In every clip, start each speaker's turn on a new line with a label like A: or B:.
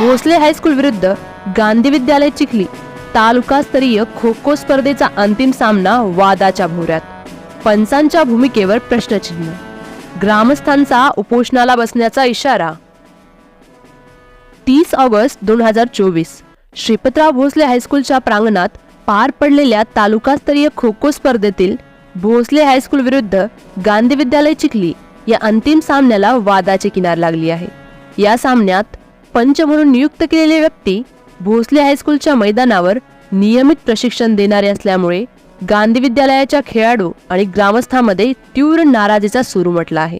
A: Bhosale high school विरुद्ध गांधी विद्यालय चिखली तालुकास्तरीय खो खो स्पर्धेचा अंतिम सामना वादाच्या भोवऱ्यात. पंचांच्या भूमिकेवर प्रश्नचिन्ह. ग्रामस्थांचा उपोषणाला बसण्याचा इशारा. तीस ऑगस्ट दोन हजार चोवीस. श्रीपतराव भोसले हायस्कूलच्या प्रांगणात पार पडलेल्या तालुकास्तरीय खो खो स्पर्धेतील भोसले हायस्कूल विरुद्ध गांधी विद्यालय चिखली या अंतिम सामन्याला वादाची किनार लागली आहे. या सामन्यात पंच म्हणून नियुक्त केलेले व्यक्ती भोसले हायस्कूलच्या मैदानावर नियमित प्रशिक्षण देणारे असल्यामुळे गांधी विद्यालयाच्या खेळाडू आणि ग्रामस्थांमध्ये तीव्र नाराजीचा सूर उमटला आहे.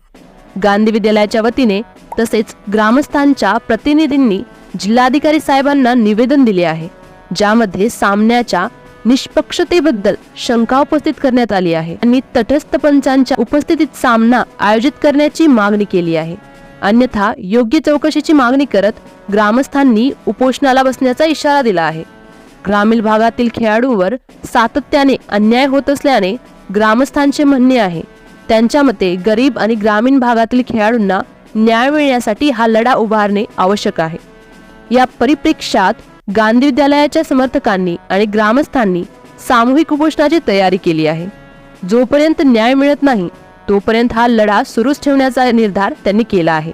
A: गांधी विद्यालयाच्या वतीने तसेच ग्रामस्थांच्या प्रतिनिधींनी जिल्हाधिकारी साहेबांना निवेदन दिले आहे ज्यामध्ये सामन्याच्या निष्पक्षतेबद्दल शंका उपस्थित करण्यात आली आहे. आणि तटस्थ पंचांच्या उपस्थितीत सामना आयोजित करण्याची मागणी केली आहे. अन्यथा योग्य चौकशीची मागणी करत ग्रामस्थांनी उपोषणाला बसण्याचा इशारा दिला आहे. ग्रामीण भागातील खेळाडूंवर सातत्याने अन्याय होत असल्याने ग्रामस्थांचे म्हणणे आहे त्यांच्या मते गरीब आणि ग्रामीण भागातील खेळाडूंना न्याय मिळण्यासाठी हा लढा उभारणे आवश्यक आहे. या परिप्रेक्ष्यात गांधी विद्यालयाच्या समर्थकांनी आणि ग्रामस्थांनी सामूहिक उपोषणाची तयारी केली आहे. जोपर्यंत न्याय मिळत नाही तोपर्यंत हा लढा सुरूच ठेवण्याचा निर्धार त्यांनी केला आहे.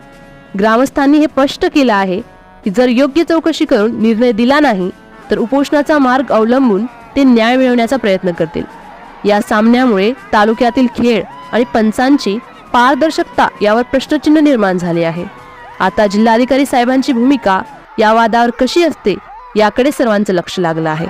A: ग्रामस्थांनी हे स्पष्ट केलं आहे की जर योग्य चौकशी करून निर्णय दिला नाही तर उपोषणाचा मार्ग अवलंबून ते न्याय मिळवण्याचा प्रयत्न करतील. या सामन्यामुळे तालुक्यातील खेळ आणि पंचांची पारदर्शकता यावर प्रश्नचिन्ह निर्माण झाले आहे. आता जिल्हाधिकारी साहेबांची भूमिका या वादावर कशी असते याकडे सर्वांचं लक्ष लागलं आहे.